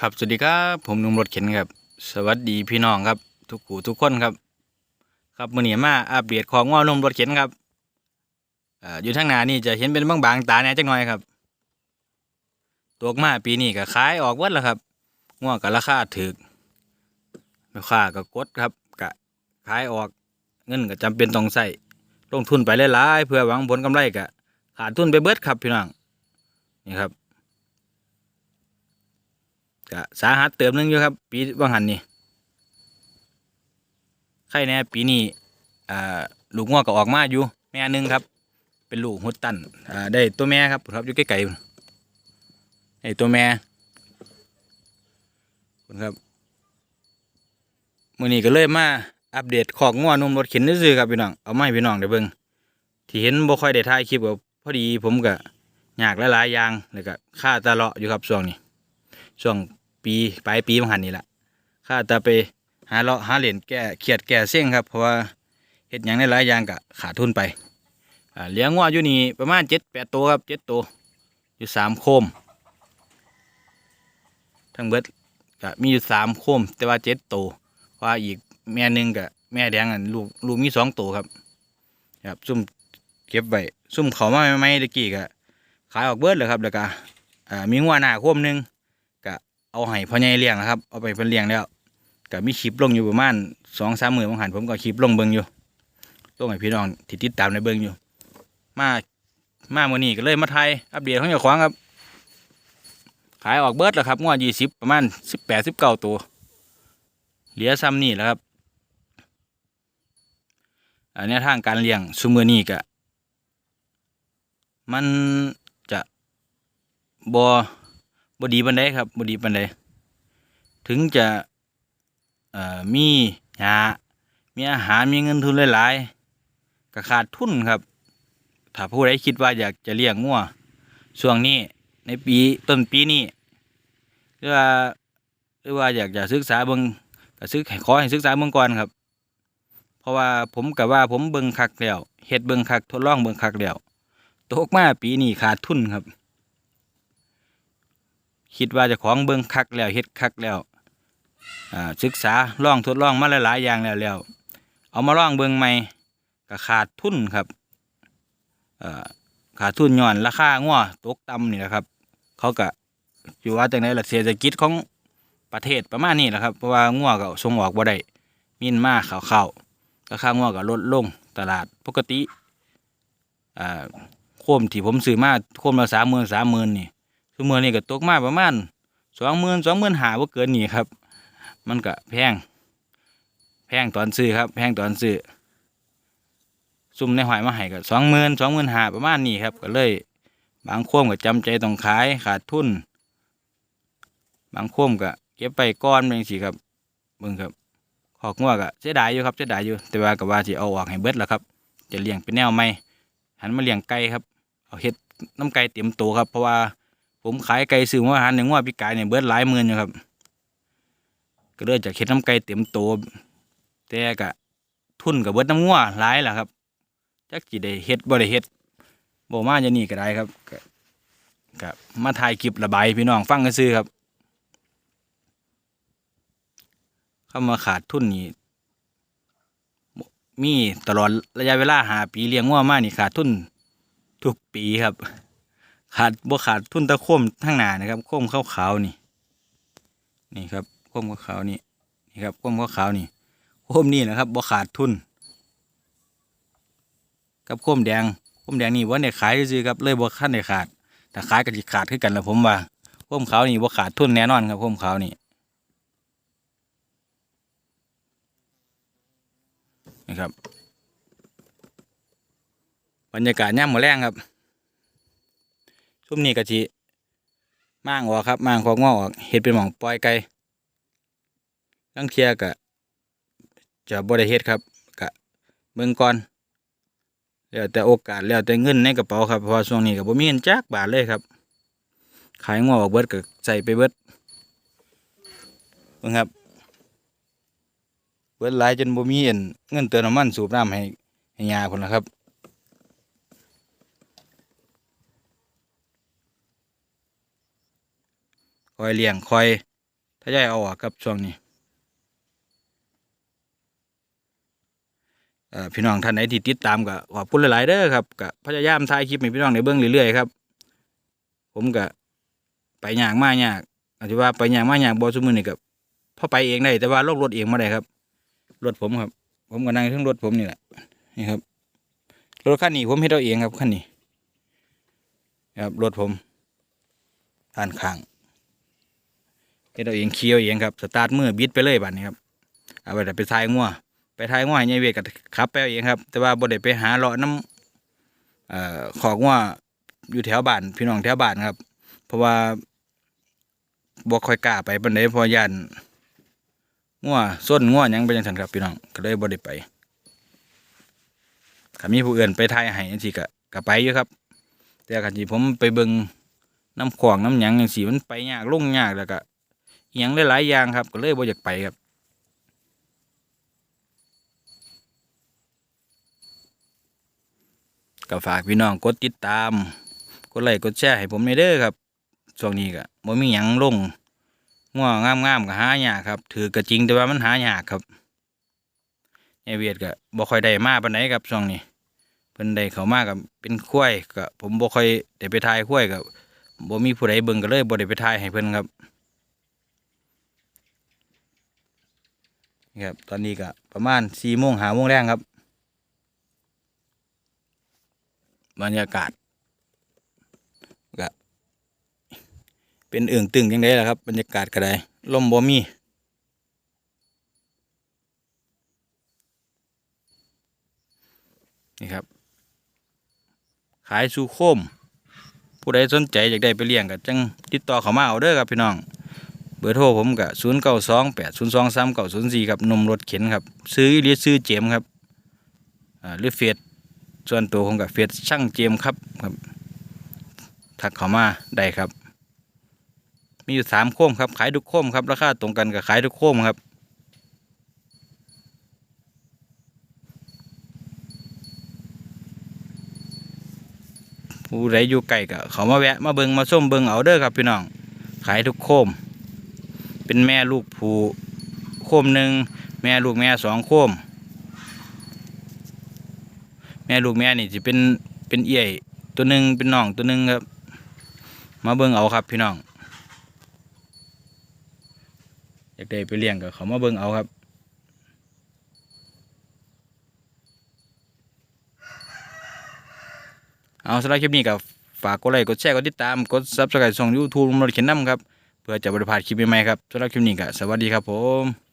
ครับสวัสดีครับผมนุ่มรถเข็นครับ สวัสดีพี่น้องครับ ทุกผู้ทุกคนครับ ครับมื่อนี้มาอัปเดตของง้อนุ่มรถเข็นครับอ่าอยู่ทางหน้านี่จะเห็นเป็นบางบางๆตาแน่จักหน่อยครับตัวมาปีนี้ก็ขายออกวิดแล้วครับง้อกับราคาถึกราคาก็กดครับกะขายออกเงินก็จำเป็นต้องใส่ลงทุนไปหลายๆเพื่อหวังผลกำไรกะขาดทุนไปเบิดครับพี่น้องนี่ครับ ก็สาหัสเติมหนึงอยู่ครับ ปีว่างหันนี่ใครแน่ปีนี้อ่าลูกง้อก็ออกมาอยู่ แม่หนึงครับ เป็นลูกฮุดตันอ่าได้ตัวแม่ครับครับอยู่ใกล้ๆไอ้ตัวแม่คุณครับมื้อนี้ก็เลยมาอัปเดตขอกง้อนมรถเข็นซื่อๆครับพี่น้องเอาไมาให้พี่น้องได้เบิ่งที่เห็นบ่ค่อยได้ถ่ายคลิปก็พอดีผมก็อยากหลายๆอย่างแล้วก็ค่าตาเลาะอยู่ครับช่วงนี้ ช่วงปีปลายปีมังหันนี่แหละข้าจะไปหาเลาะหาเหรียญแก้เครียดแก้เสี่ยงครับ เพราะว่าเฮ็ดยังในหลายอย่างก็ขาดทุนไปเลี้ยงวัวอยู่นี่ประมาณเจ็ดแปดตัวครับเจ็ดตัวอยู่สามโคม ทั้งเบิดก็มีอยู่สามโคม แต่ว่าเจ็ดตัวเพราะว่าอีกแม่หนึ่งกับแม่แดงอันลูกลูกมีสองตัวครับครับซุ่มเก็บไว้ซุ่มเขามาใหม่ตะกี้ก็ขายออกเบิดเลยครับแล้วก็มีงัวหน้าโคมหนึ่ง เอาให้พ่อใหญ่เลี้ยงนะครับ เอาไปเพิ่นเลี้ยงแล้วก็มีคลิปลงอยู่ประมาณสองสามหมื่นบางหันผมก็คลิปลงเบิ่งอยู่ลงให้พี่น้องที่ติดตามในเบิ่งอยู่ มามามื้อนี้ก็เลยมาไทยอัปเดตของเจ้าของครับ ขายออกเบิร์ดแล้วครับงวดยี่สิบประมาณสิบแปดสิบเก้าตัว เหลือซ้ำนี่แล้วครับ อันนี้ทางการเลี้ยงซุมือนี้ก็มันจะบอ บดีปันไดครับบดีปันไดถึงจะมีหามีอาหารมีเงินทุนหลายๆก็ขาดทุนครับ ถ้าผู้ใดคิดว่าอยากจะเลี้ยงงัวช่วงนี้ในปีต้นปีนี้หรือว่าหรือว่าอยากจะศึกษาเบิ่งก็ศึกขอให้ศึกษาเบิ่งก่อนครับ เพราะว่าผมกับว่าผมเบิ่งคักแล้วเฮ็ดเบิ่งคักทดลองเบิ่งคักแล้วตกมาปีนี้ขาดทุนครับ คิดว่าจะของเบิ่งคักแล้วเฮ็ดคักแล้วอ่าศึกษาลองทดลองมาหลายๆอย่างแล้วแล้วเอามาลองเบิ่งใหม่ก็ขาดทุนครับอ่อขาดทุนย้อนราคางัวตกต่ำนี่แหละครับ เขาก็อยู่ว่าจังไดล่ะเศรษฐกิจของประเทศประมาณนี้แหละครับเพราะว่างัวก็ส่งออกบ่ได้มินมาข่าวข้าวๆราคางัวก็ลดลงตลาดปกติอ่าโคมที่ผมซื้อมาโคมละสามหมื่นสามหมื่นนี่ คือเมื่อนี้ก็ตกมาประมาณสองหมื่นสองหมื่นหาว่าเกินนี่ครับ มันก็แพง แพงตอนซื้อครับ แพงตอนซื้อซุ่มในหอยมาให้ก็สองหมื่นสองหมื่นหาประมาณนี้ครับ ก็เลย บางโค้มก็จำใจต้องขายขาดทุน บางโค้มก็เก็บไปก้อนเป็นสิครับเบิ่งครับขอกงัวก็เสียดายอยู่ครับเสียดายอยู่ แต่ว่าก็ว่าสิเอาออกให้เบิดแล้วครับ จะเลี้ยงเป็นแนวใหม่หันมาเลี้ยงไก่ครับ เอาเฮ็ดน้ำไก่เต็มตัวครับ เพราะว่า ผมขายไก่ซื้อหัวอาหารหนึ่งว่าพี่กายเนี่ยเบิดหลายหมื่นอยู่ครับ ก็เลยจากเฮ็ดน้ำไก่เต็มโตวแต่กะทุนกับเบิดน้ำงัวหลายล่ะครับจักจีได้เฮ็ดบ่ได้เฮ็ดบ่มาจะนี่ก็ได้ครับก็ก็มาถ่ายคลิประบายให้พี่น้องฟังกันซื้อครับเข้ามาขาดทุนนี่มีตลอดระยะเวลาหาปีเลี้ยงงัวมานี่ขาดทุนทุกปีครับ ขาดบ่ขาดทุนตะโคมทั้งหนานะครับโคมขาวๆนี่ นี่ครับโคมขาวๆนี่นี่ครับโคมขาวๆนี่โคมนี่นะครับบ่ขาดทุนกับโคมแดงโคมแดงนี่ว่าเนี่ยขายซื้อๆครับเลยบ่คันได้ขาดแต่ขายก็สิขาดคือกันแหละผมว่าโคมขาวนี่บ่ขาดทุนแน่นอนครับโคมขาวนี่นะครับ บรรยากาศย่ามมื้อแรงครับ ช่วงนี้กะทิม่างออกครับม่างของงอกอเฮ็ดเป็นหม่องปล่อยไก่ลังเทียกะจะบ่ได้เฮ็ดครับกะเบิ่งก่อนแล้วแต่โอกาสแล้วแต่เงินในกระเป๋าครับเพราะช่วงนี้ก็บ่มีเงินจักบาทเลยครับ ขายงอกออกเบิดก็ใส่ไปเบิดเบิ่งครับ เบิดหลายจนบ่มีเงินเงินเติมน้ำมันสูบน้ำให้ให้ยาพุ่นละครับ คอยเลี้ยงคอยถ้าย้ายเอาออกครับช่วงนี้พี่น้องท่านไหนที่ติดตามก็ขอบคุณหลายๆเด้อครับก็พยายามถ่ายคลิปให้พี่น้องได้เบิ่งเรื่อยๆครับ ผมก็ไปย่ากมากยากอาจจะว่าไปย่ากมากยากบ่ซุมื้อนี่ก็พอไปเองได้แต่ว่าลงรถเองบ่ได้ครับรถผมครับ ผมก็นั่งอยู่เทั้งรถผมนี่แหละนี่ครับรถคันนี้ผมเฮ็ดเอาเองครับคันนี้ครับรถผมด้านข้าง เฮ็ดเอาเองขี่เอาเองครับสตาร์ทมือบิดไปเลยบัดนี้ครับเอาไปแต่ไปทายงัวไปทายงัวให้ยายเวทก็ขับไปเอาเองครับ แต่ว่าบ่ได้ไปหาเลาะน้ำเอ่อขอกงัวอยู่แถวบ้านพี่น้องแถวบ้านครับ เพราะว่าบ่ค่อยกล้าไปปานใดพอย่านงัวส้นงัวยังไปจังซั่นครับพี่น้องก็เลยบ่ได้ไปถ้ามีผู้อื่นไปทายให้จังซี่ก็ก็ไปอยู่ครับ แต่คันที่ผมไปเบิ่งน้ำขวางน้ำหยังจังซี่มันไปยากลงยากแล้วก็ อิหยังหลายๆอย่างครับก็เลยบ่อยากไปครับก็ฝากพี่น้องกดติดตาม กดไลค์กดแชร์ให้ผมในเด้อครับช่วงนี้ก็บ่มีหยังลงง่วงงามๆก็หายากครับ ถือก็จริงแต่ว่ามันหายากครับยายเวียดก็บ่ค่อยได้มาปานใดครับช่วงนี้เพิ่นได้เขามากับเป็นข้วยก็ผมบ่ค่อยได้ไปทายข้วยก็บ่มีผู้ใดเบิ่งก็เลยบ่ได้ไปทายให้เพิ่นครับ ครับตอนนี้ก็ประมาณ4โมง5โมงแรงครับ บรรยากาศก็เป็นเอื่องตึงยังไงล่ะครับ บรรยากาศก็ได้ลมบ่มีนี่ครับ ขายสูโคม ผู้ใดสนใจอยากได้ไปเลี้ยงก็จังติดต่อเขามาเอาเด้อครับพี่น้อง เบอร์โทรผมก็ศูนย์เก้าสองแปดศูนย์สองสามเก้าศูนย์สี่ครับหนมรถเข็นครับ ซื้อหรือซื้อเจมครับอ่าหรือเฟซส่วนตัวผมกับเฟซช่างเจมครับครับทักเข้ามาได้ครับ มีอยู่สามโคมครับ ขายทุกโคมครับราคาตรงกันกับขายทุกโคมครับผู้ใดอยู่ไกลก็เขามาแวะมาเบิงมาส้มเบิงเอาเด้อครับพี่น้อง ขายทุกโคม เป็นแม่ลูกผูโคมหนึ่งแม่ลูกแม่สองโคม แม่ลูกแม่นี่จะเป็นเป็นเอี่ยตัวหนึ่งเป็นน้องตัวหนึ่งครับ มาเบิ่งเอาครับพี่น้อง อยากได้ไปเลี้ยงก็เขามาเบิ่งเอาครับเอาสำหรับคลิปนี้ก็ฝากกดไลค์กดแชร์กดติดตาม กดซับสไครต์ช่องยูทูบรถเข็นน้ำครับ เพื่อจะบริพาทคลิปใหม่ๆครับสำหรับคลิปนี้ก็สวัสดีครับผม